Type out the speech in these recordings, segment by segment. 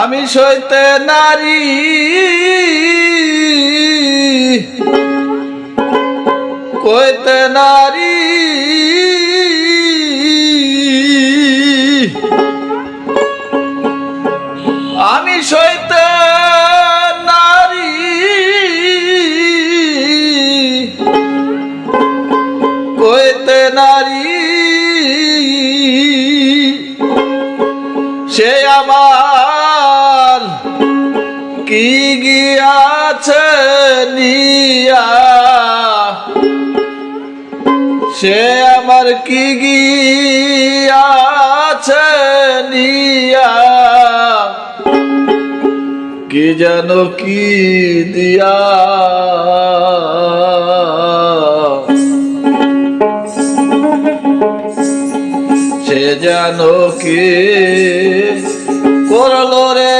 আমি সইতে নারী। কইতে নারী সে আমার কি গিয়াছে কি যেন কি দিয়া। সে যেন কি করল রে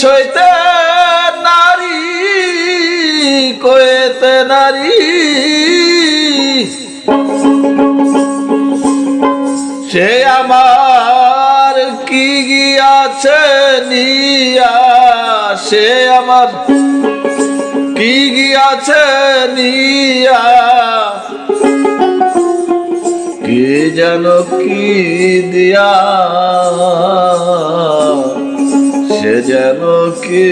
সইতে নারী কইতে নারী। সে আমার কি গিয়াছে নিয়া, সে আমার কি গিয়াছে নিয়া। কি যেন কি দিয়া সে যেন কি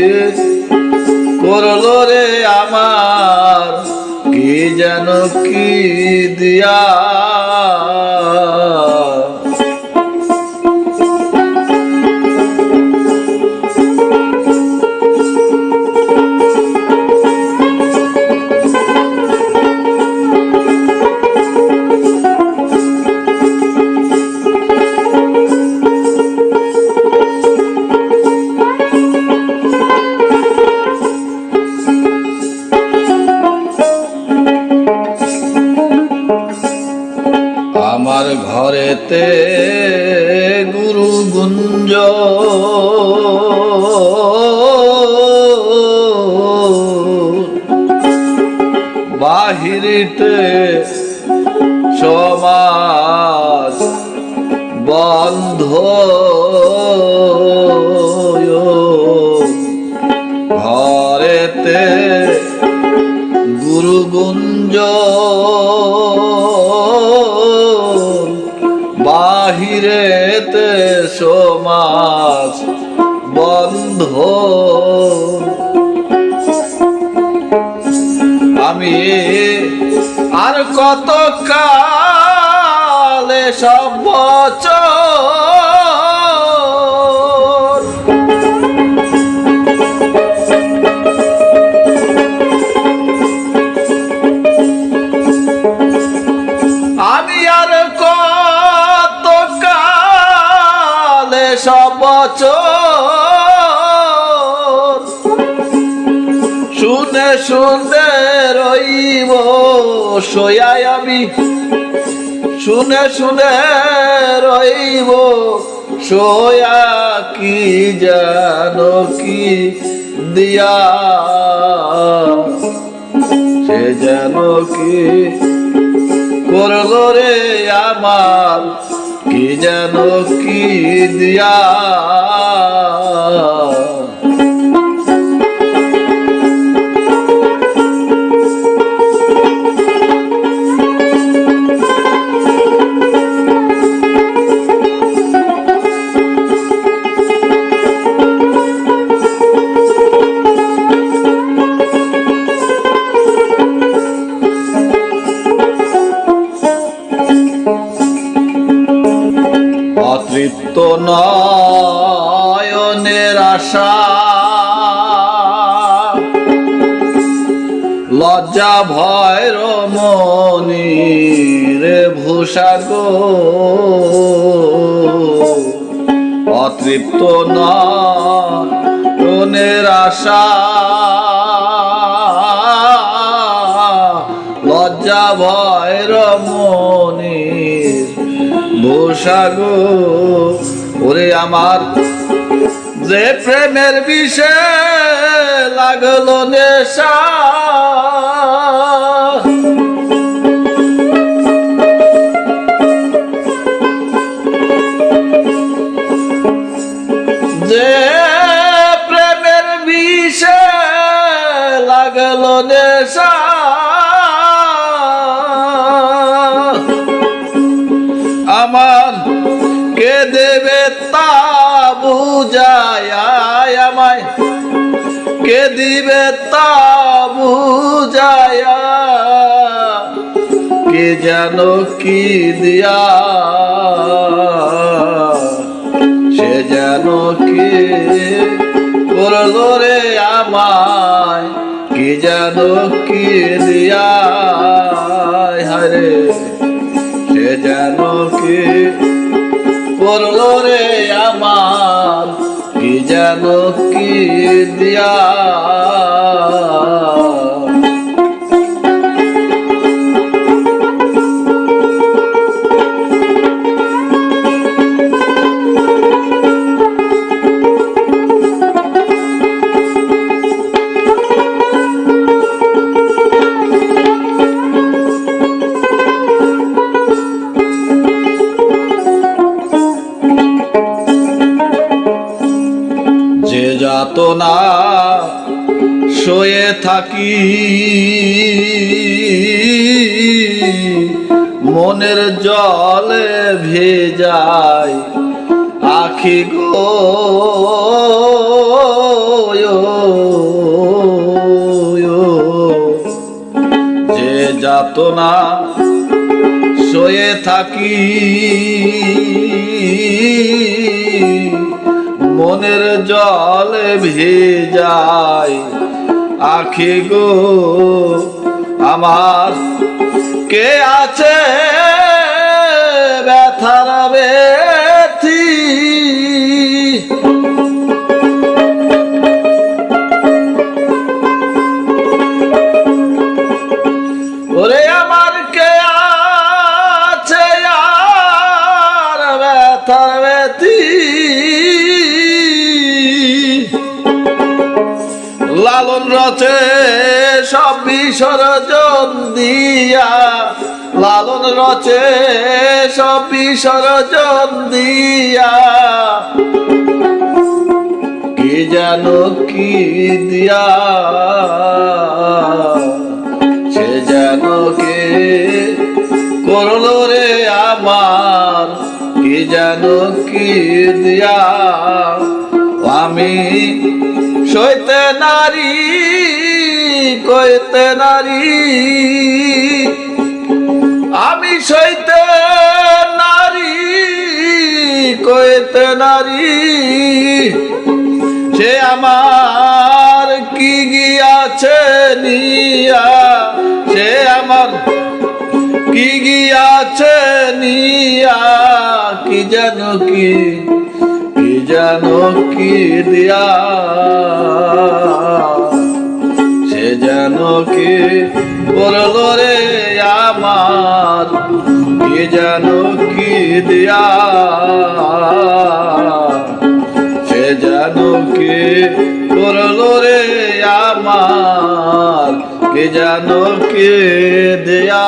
করল রে আমার? কি যেন কি দিয়া ঘরেতে গুরু গুঞ্জ বাহিরিতে সমাজ বন্ধ। আমি আর কত কালে সব বছর শুনে শুনে রইব, সয়াই আমি। শুনে শুনে রইব, সয়া কি জানো কি দিয়া। সে যেন কি করল রে আমার, কি যেন কি দিয়া। নয়নের আশা। লজ্জা, ভয়, রমণী রে ভূষা গো। অতৃপ্ত নয়নের আশা। লজ্জা, ভয় রমণীর ভূষাগো ওরে আমার যে প্রেমের বিষে লাগল নেশা বুঝায় আমায়। কে দিবে তা বুঝায়। কে যেন কি দিয়া। সে যেন কি করল রে আমায়। কি যেন কি দিয়া। হরে সে যেন কি করল রে আমার কি কি দিয়া শোয়ে থাকি। মনের জলে ভেজায় আখি গো। যে যাতনা শোয়ে থাকি। মনের জল ভেজায় আখি গো আমার কে আছে ব্যথার ব্যথি? ওরে আমার কে আছে আর ব্যথার ব্যথি? রচে সব বিসর্জন দিয়া। লালন রচে সব বিসর্জন দিয়া। কি যেন কি দিয়া? সে যেন কে করল রে আমার? কি যেন কি দিয়া? আমি সইতে নারী, কইতে নারী। আমি সইতে নারী, কইতে নারী। সে আমার কি গিয়াছে নিয়া? সে আমার কি গিয়াছে নিয়া? কি যেন কি কি যেন কি দিয়া? সে যেন কি করল রে আমার? কি যেন কি দিয়া? সে যেন কি করল রে আমার? কে যেন কে দেয়া?